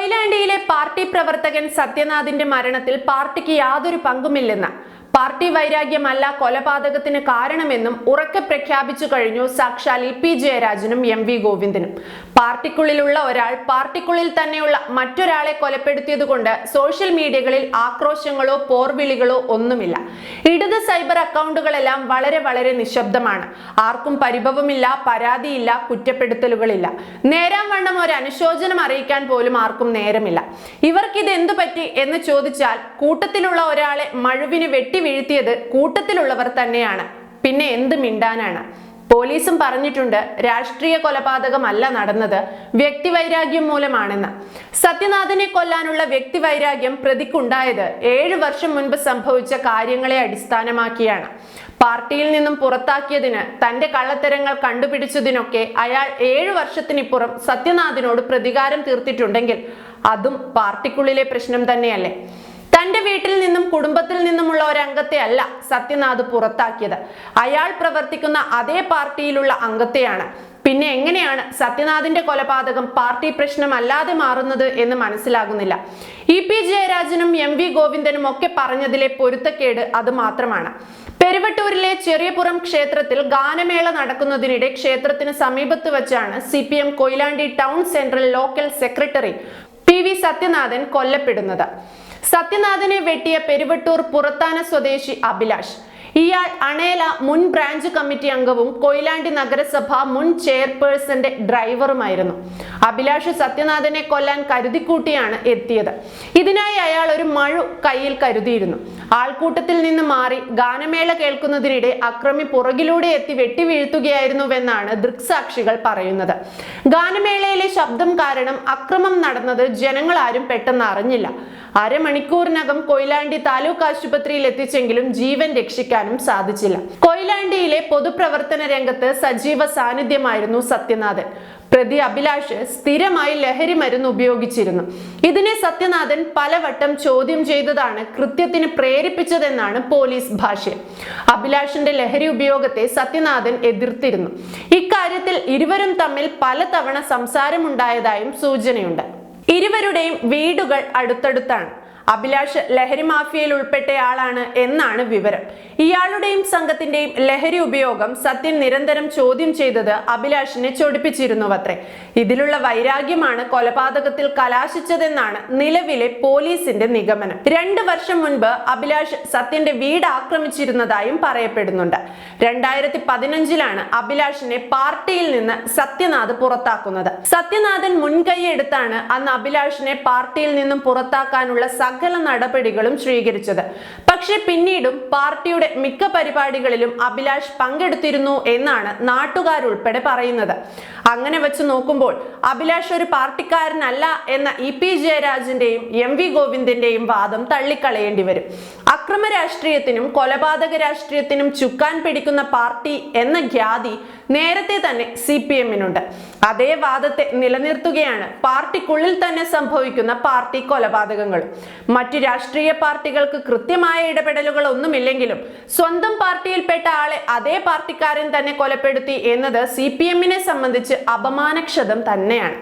കൊയിലാണ്ടിയിലെ party പ്രവർത്തകൻ സത്യനാഥിന്റെ മരണത്തിൽ പാർട്ടിക്ക് യാതൊരു പങ്കുമില്ലെന്ന് പാർട്ടി വൈരാഗ്യമല്ല കൊലപാതകത്തിന് കാരണമെന്നും ഉറക്കെ പ്രഖ്യാപിച്ചു കഴിഞ്ഞു സാക്ഷാൽ ഇ പി ജയരാജനും എം വി ഗോവിന്ദനും. പാർട്ടിക്കുള്ളിലുള്ള ഒരാൾ പാർട്ടിക്കുള്ളിൽ തന്നെയുള്ള മറ്റൊരാളെ കൊലപ്പെടുത്തിയതുകൊണ്ട് സോഷ്യൽ മീഡിയകളിൽ ആക്രോശങ്ങളോ പോർവിളികളോ ഒന്നുമില്ല. ഇടത് സൈബർ അക്കൗണ്ടുകളെല്ലാം വളരെ വളരെ നിശബ്ദമാണ്. ആർക്കും പരിഭവമില്ല പരാതിയില്ല കുറ്റപ്പെടുത്തലുകളില്ല. നേരാം വണ്ണം ഒരു അനുശോചനം അറിയിക്കാൻ പോലും ആർക്കും നേരമില്ല. ഇവർക്കിത് എന്തു പറ്റി എന്ന് ചോദിച്ചാൽ കൂട്ടത്തിലുള്ള ഒരാളെ മഴുവിന് വെട്ടി വീഴ്ത്തിയത് കൂട്ടത്തിലുള്ളവർ തന്നെയാണ്. പിന്നെ എന്ത് മിണ്ടാനാണ്? പോലീസും പറഞ്ഞിട്ടുണ്ട് രാഷ്ട്രീയ കൊലപാതകമല്ല നടന്നത്. വ്യക്തിവൈരാഗ്യം മൂലമാണെന്ന്. സത്യനാഥനെ കൊല്ലാനുള്ള വ്യക്തിവൈരാഗ്യം പ്രതിക്കുണ്ടായത് ഏഴു വർഷം മുൻപ് സംഭവിച്ച കാര്യങ്ങളെ അടിസ്ഥാനമാക്കിയാണ്. പാർട്ടിയിൽ നിന്നും പുറത്താക്കിയതിന് തന്റെ കള്ളത്തരങ്ങൾ കണ്ടുപിടിച്ചതിനൊക്കെ അയാൾ ഏഴു വർഷത്തിനിപ്പുറം സത്യനാഥിനോട് പ്രതികാരം തീർത്തിട്ടുണ്ടെങ്കിൽ അതും പാർട്ടിക്കുള്ളിലെ പ്രശ്നം തന്നെയല്ലേ? തന്റെ വീട്ടിൽ നിന്നും കുടുംബത്തിൽ നിന്നുമുള്ള ഒരംഗത്തെ അല്ല സത്യനാഥ് പുറത്താക്കിയത്. അയാൾ പ്രവർത്തിക്കുന്ന അതേ പാർട്ടിയിലുള്ള അംഗത്തെയാണ്. പിന്നെ എങ്ങനെയാണ് സത്യനാഥിന്റെ കൊലപാതകം പാർട്ടി പ്രശ്നമല്ലാതെ മാറുന്നത് എന്ന് മനസ്സിലാകുന്നില്ല. ഇ പി ജയരാജനും എം വി ഗോവിന്ദനും ഒക്കെ പറഞ്ഞതിലെ പൊരുത്തക്കേട് അത് മാത്രമാണ്. പെരുവട്ടൂരിലെ ചെറിയപുറം ക്ഷേത്രത്തിൽ ഗാനമേള നടക്കുന്നതിനിടെ ക്ഷേത്രത്തിന് സമീപത്ത് വച്ചാണ് C P M Koyilandy town central local secretary P V Sathyanathan കൊല്ലപ്പെടുന്നത്. സത്യനാഥനെ വെട്ടിയ പെരുവട്ടൂർ പുറത്താന സ്വദേശി അഭിലാഷ്. ഇയാൾ അണേല മുൻ ബ്രാഞ്ച് കമ്മിറ്റി അംഗവും കൊയിലാണ്ടി നഗരസഭ മുൻ ചെയർപേഴ്സന്റെ ഡ്രൈവറുമായിരുന്നു. അഭിലാഷ് സത്യനാഥനെ കൊല്ലാൻ കരുതിക്കൂട്ടിയാണ് എത്തിയത്. ഇതിനായി അയാൾ ഒരു മഴു കയ്യിൽ കരുതിയിരുന്നു. ആൾക്കൂട്ടത്തിൽ നിന്ന് മാറി ഗാനമേള കേൾക്കുന്നതിനിടെ അക്രമി പുറകിലൂടെ എത്തി വെട്ടി വീഴ്ത്തുകയായിരുന്നുവെന്നാണ് ദൃക്സാക്ഷികൾ പറയുന്നത്. ഗാനമേളയിലെ ശബ്ദം കാരണം അക്രമം നടന്നത് ജനങ്ങൾ ആരും പെട്ടെന്ന് അറിഞ്ഞില്ല. അരമണിക്കൂറിനകം കൊയിലാണ്ടി താലൂക്ക് ആശുപത്രിയിൽ എത്തിച്ചെങ്കിലും ജീവൻ രക്ഷിക്കാനും സാധിച്ചില്ല. കൊയിലാണ്ടിയിലെ പൊതുപ്രവർത്തന രംഗത്ത് സജീവ സാന്നിധ്യമായിരുന്നു സത്യനാഥൻ. പ്രതി അഭിലാഷ് സ്ഥിരമായി ലഹരി മരുന്ന് ഉപയോഗിച്ചിരുന്നു. ഇതിനെ സത്യനാഥൻ പലവട്ടം ചോദ്യം ചെയ്തതാണ് കൃത്യത്തിന് പ്രേരിപ്പിച്ചതെന്നാണ് പോലീസ് ഭാഷ്യം. അഭിലാഷിന്റെ ലഹരി ഉപയോഗത്തെ സത്യനാഥൻ എതിർത്തിരുന്നു. ഇക്കാര്യത്തിൽ ഇരുവരും തമ്മിൽ പലതവണ സംസാരമുണ്ടായതായും സൂചനയുണ്ട്. ഇരുവരുടെയും വീടുകൾ അടുത്തടുത്താണ്. അഭിലാഷ് ലഹരി മാഫിയയിൽ ഉൾപ്പെട്ടയാളാണ് എന്നാണ് വിവരം. ഇയാളുടെയും സംഘത്തിന്റെയും ലഹരി ഉപയോഗം സത്യൻ നിരന്തരം ചോദ്യം ചെയ്തത് അഭിലാഷിനെ ചൊടിപ്പിച്ചിരുന്നുവത്രേ. ഇതിലുള്ള വൈരാഗ്യമാണ് കൊലപാതകത്തിൽ കലാശിച്ചതെന്നാണ് നിലവിലെ പോലീസിന്റെ നിഗമനം. രണ്ട് വർഷം മുൻപ് അഭിലാഷ് സത്യന്റെ വീട് ആക്രമിച്ചിരുന്നതായും പറയപ്പെടുന്നുണ്ട്. രണ്ടായിരത്തി പതിനഞ്ചിലാണ് അഭിലാഷിനെ പാർട്ടിയിൽ നിന്ന് സത്യനാഥ് പുറത്താക്കുന്നത്. സത്യനാഥൻ മുൻകൈയെടുത്താണ് അന്ന് അഭിലാഷിനെ പാർട്ടിയിൽ നിന്നും പുറത്താക്കാനുള്ള സകല നടപടികളും സ്വീകരിച്ചത്. പക്ഷെ പിന്നീടും പാർട്ടിയുടെ മിക്ക പരിപാടികളിലും അഭിലാഷ് പങ്കെടുത്തിരുന്നു എന്നാണ് നാട്ടുകാരുൾപ്പെടെ പറയുന്നത്. അങ്ങനെ വെച്ച് നോക്കുമ്പോൾ അഭിലാഷ് ഒരു പാർട്ടിക്കാരനല്ല എന്ന ഇ പി ജയരാജിന്റെയും എം വി ഗോവിന്ദന്റെയും വാദം തള്ളിക്കളയേണ്ടി വരും. അക്രമ രാഷ്ട്രീയത്തിനും കൊലപാതക രാഷ്ട്രീയത്തിനും ചുക്കാൻ പിടിക്കുന്ന പാർട്ടി എന്ന ഖ്യാതി നേരത്തെ തന്നെ സി പി എമ്മിനുണ്ട്. അതേ വാദത്തെ നിലനിർത്തുകയാണ് പാർട്ടിക്കുള്ളിൽ തന്നെ സംഭവിക്കുന്ന പാർട്ടി കൊലപാതകങ്ങൾ മറ്റു രാഷ്ട്രീയ പാർട്ടികൾക്ക് കൃത്യമായ ഇടപെടലുകൾ ഒന്നുമില്ലെങ്കിലും സ്വന്തം പാർട്ടിയിൽപ്പെട്ട ആളെ അതേ പാർട്ടിക്കാരൻ തന്നെ കൊലപ്പെടുത്തി എന്നത് സി പി എമ്മിനെ സംബന്ധിച്ച് അപമാനക്ഷതം തന്നെയാണ്.